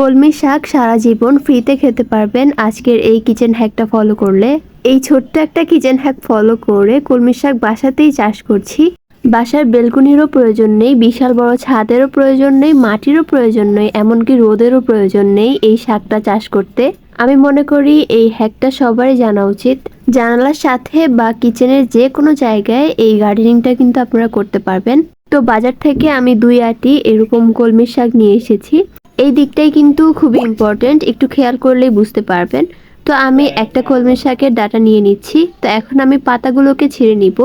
কলমি শাক সারা জীবন ফ্রিতে খেতে পারবেন। আজকের এই কিচেন হ্যাকটা ফলো করলে, এই ছোট্ট একটা কিচেন হ্যাক ফলো করে কলমি শাক বাসাতেই চাষ করছি। বাসার বেলকুনিরও প্রয়োজন নেই, বিশাল বড় ছাদেরও প্রয়োজন নেই, মাটিরও প্রয়োজন নেই, এমনকি রোদেরও প্রয়োজন নেই এই শাকটা চাষ করতে। আমি মনে করি এই হ্যাকটা সবারই জানা উচিত। জানালার সাথে বা কিচেনের যে কোনো জায়গায় এই গার্ডেনিংটা কিন্তু আপনারা করতে পারবেন। তো বাজার থেকে আমি দুই আটি এরকম কলমি শাক নিয়ে এসেছি। এই দিকটাই কিন্তু খুবই ইম্পর্টেন্ট একটু খেয়াল করলেই বুঝতে পারবেন। তো আমি একটা কলমি শাকের ডাটা নিয়ে নিচ্ছি। তো এখন আমি পাতাগুলোকে ছিঁড়ে নিব।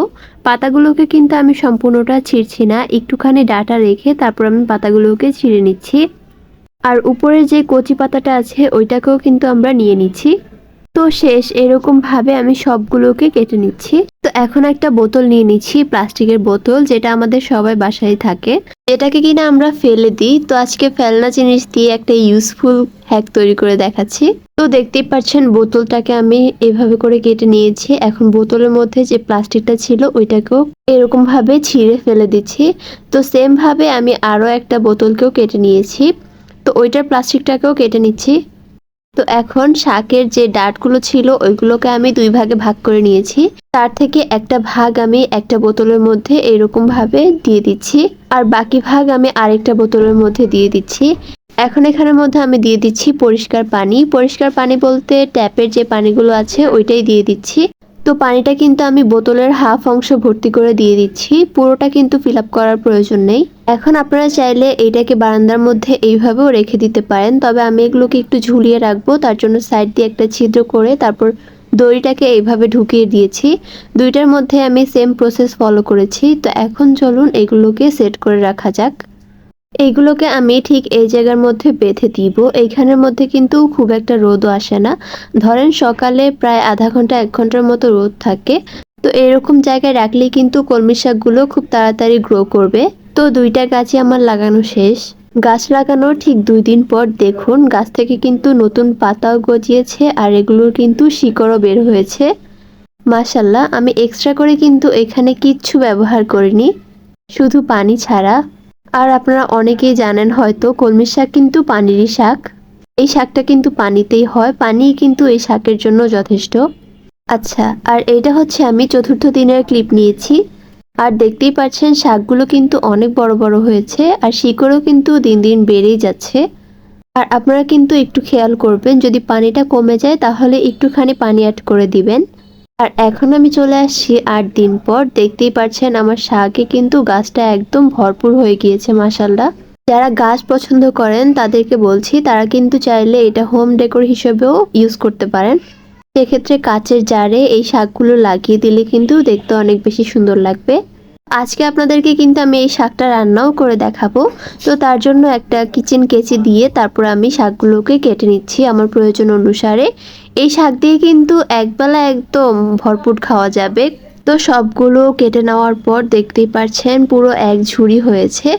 পাতাগুলোকে কিন্তু আমি সম্পূর্ণটা ছিঁড়ছি না। একটুখানি ডাটা রেখে তারপর আমি পাতাগুলোকে ছিঁড়ে নিচ্ছি। আর উপরে যে কচি পাতাটা আছে ওইটাকেও কিন্তু আমরা নিয়ে নিচ্ছি। তো শেষ, এরকম ভাবে আমি সবগুলোকে কেটে নিচ্ছি। তো এখন একটা বোতল নিয়ে নিচ্ছি, প্লাস্টিকের বোতল, যেটা আমাদের সবাই বাসায় থাকে। এটাকে কিনা আমরা ফেলে দিই। তো আজকে ফেলনা জিনিস দিয়ে একটা ইউজফুল হ্যাক তৈরি করে দেখাচ্ছি। তো দেখতেই পাচ্ছেন, বোতলটাকে আমি এভাবে করে কেটে নিয়েছি। এখন বোতলের মধ্যে যে প্লাস্টিকটা ছিল, ওইটাকেও এরকম ভাবে ছিঁড়ে ফেলে দিচ্ছি। তো সেম ভাবে আমি আরও একটা বোতলকেও কেটে নিয়েছি। তো ওইটার প্লাস্টিকটাকেও কেটে নিচ্ছি। তো এখন শাকের যে ডাটগুলো ছিল, ওইগুলোকে আমি দুই ভাগে ভাগ করে নিয়েছি। তার থেকে একটা ভাগ আমি একটা বোতলের মধ্যে এরকমভাবে দিয়ে দিচ্ছি, আর বাকি ভাগ আমি আরেকটা বোতলের মধ্যে দিয়ে দিচ্ছি। এখন এখানের মধ্যে আমি দিয়ে দিচ্ছি পরিষ্কার পানি। পরিষ্কার পানি বলতে ট্যাপের যে পানিগুলো আছে, ওইটাই দিয়ে দিচ্ছি। তো পানিটা কিন্তু আমি বোতলের হাফ অংশ ভর্তি করে দিয়ে দিচ্ছি। পুরোটা কিন্তু ফিল করার প্রয়োজন নেই। এখন আপনারা চাইলে এইটাকে বারান্দার মধ্যে এইভাবেও রেখে দিতে পারেন। তবে আমি এগুলোকে একটু ঝুলিয়ে রাখব। তার জন্য সাইড দিয়ে একটা ছিদ্র করে তারপর দড়িটাকে এইভাবে ঢুকিয়ে দিয়েছি। দুইটার মধ্যে আমি সেম প্রসেস ফলো করেছি। তো এখন চলুন এগুলোকে সেট করে রাখা যাক। এইগুলোকে আমি ঠিক এই জায়গার মধ্যে বেঁধে দিব। এইখানের মধ্যে কিন্তু খুব একটা রোদও আসে না। ধরেন সকালে প্রায় আধা ঘণ্টা, এক ঘণ্টার মতো রোদ থাকে। তো এরকম জায়গায় রাখলেই কিন্তু কলমি শাকগুলো খুব তাড়াতাড়ি গ্রো করবে। তো দুইটা গাছই আমার লাগানো শেষ। গাছ লাগানোর ঠিক দুই দিন পর দেখুন, গাছ থেকে কিন্তু নতুন পাতাও গজিয়েছে আর এগুলোর কিন্তু শিকড়ও বের হয়েছে। মাশাল্লাহ আমি এক্সট্রা করে কিন্তু এখানে কিচ্ছু ব্যবহার করিনি। শুধু পানি ছাড়া। আর আপনারা অনেকেই জানেন হয়তো কলমি শাক কিন্তু পানিরই শাক। এই শাকটা কিন্তু পানিতেই হয় পানি কিন্তু এই শাকের জন্য যথেষ্ট। আচ্ছা আর এইটা হচ্ছে আমি চতুর্থ দিনের ক্লিপ নিয়েছি। আর দেখতেই পাচ্ছেন, শাকগুলো কিন্তু অনেক বড় বড় হয়েছে আর শিকড়ও কিন্তু দিন দিন বেড়েই যাচ্ছে। আর আপনারা কিন্তু একটু খেয়াল করবেন, যদি পানিটা কমে যায় তাহলে একটুখানি পানি অ্যাড করে দিবেন। আর এখন আমি চলে আসছি আট দিন পর। দেখতেই পারছেন আমার শাকে কিন্তু গাছটা একদম ভরপুর হয়ে গিয়েছে মাসাল্লাহ যারা গাছ পছন্দ করেন, তাদেরকে বলছি, তারা কিন্তু চাইলে এটা হোম ডেকোর হিসেবেও ইউজ করতে পারেন। সেক্ষেত্রে কাচের জারে এই শাকগুলো লাগিয়ে দিলে কিন্তু দেখতে অনেক বেশি সুন্দর লাগবে। আজকে আপনাদেরকে কিন্তু আমি এই শাকটা রান্নাও করে দেখাবো। তো তার জন্য একটা কিচেন কেচি দিয়ে তারপর আমি শাকগুলোকে কেটে নিচ্ছি আমার প্রয়োজন অনুসারে। এই শাক দিয়ে কিন্তু একবেলা একদম ভরপুর খাওয়া যাবে। তো সবগুলো কেটে নেওয়ার পর দেখতেই পাচ্ছেন পুরো এক ঝুড়ি হয়েছে।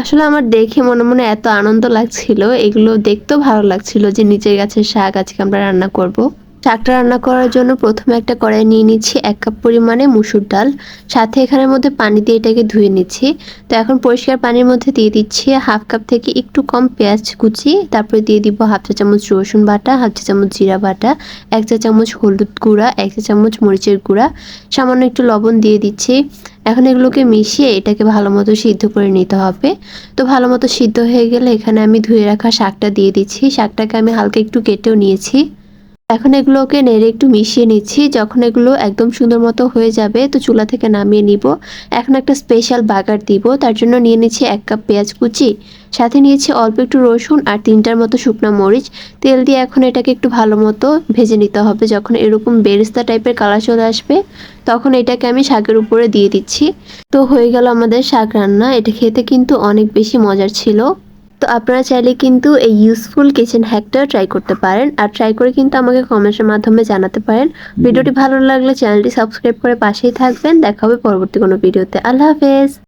আসলে আমার দেখে মনে মনে এত আনন্দ লাগছিল, এগুলো দেখতেও ভালো লাগছিল যে নিচের গাছের শাক আজকে আমরা রান্না করব। শাকটা রান্না করার জন্য প্রথমে একটা কড়াই নিয়ে নিচ্ছি এক কাপ পরিমাণে মুসুর ডাল। সাথে এখানের মধ্যে পানি দিয়ে এটাকে ধুয়ে নিচ্ছি। তো এখন পরিষ্কার পানির মধ্যে দিয়ে দিচ্ছি হাফ কাপ থেকে একটু কম পেঁয়াজ কুচি। তারপরে দিয়ে দিব হাফ চা চামচ রসুন বাটা, হাফ চা চামচ জিরা বাটা, এক চা চামচ হলুদ গুঁড়া, এক চা চামচ মরিচের গুঁড়া। সামান্য একটু লবণ দিয়ে দিচ্ছি। এখন এগুলোকে মিশিয়ে এটাকে ভালো মতো সিদ্ধ করে নিতে হবে। তো ভালো মতো সিদ্ধ হয়ে গেলে এখানে আমি ধুয়ে রাখা শাকটা দিয়ে দিচ্ছি। শাকটাকে আমি হালকা একটু কেটেও নিয়েছি। এখন এগুলোকে নেড়ে একটু মিশিয়ে নিচ্ছি। যখন এগুলো একদম সুন্দর মতো হয়ে যাবে, তো চুলা থেকে নামিয়ে নিব। এখন একটা স্পেশাল বাগার দিব। তার জন্য নিয়ে নিচ্ছি এক কাপ পেঁয়াজ কুচি। সাথে নিয়েছি অল্প একটু রসুন আর তিনটার মতো শুকনো মরিচ। তেল দিয়ে এখন এটাকে একটু ভালো মতো ভেজে নিতে হবে। যখন এরকম বেরেস্তা টাইপের কালার চলে আসবে, তখন এটাকে আমি শাকের উপরে দিয়ে দিচ্ছি। তো হয়ে গেল আমাদের শাক রান্না। এটা খেতে কিন্তু অনেক বেশি মজার ছিল। তো আপনারা চাইলে কিন্তু এই ইউজফুল কিচেন হ্যাকটা ট্রাই করতে পারেন। আর ট্রাই করে কিন্তু আমাকে কমেন্টের মাধ্যমে জানাতে পারেন। ভিডিওটি ভালো লাগলে চ্যানেলটি সাবস্ক্রাইব করে পাশেই থাকবেন। দেখা হবে পরবর্তী কোনো ভিডিওতে আল্লাহ হাফেজ।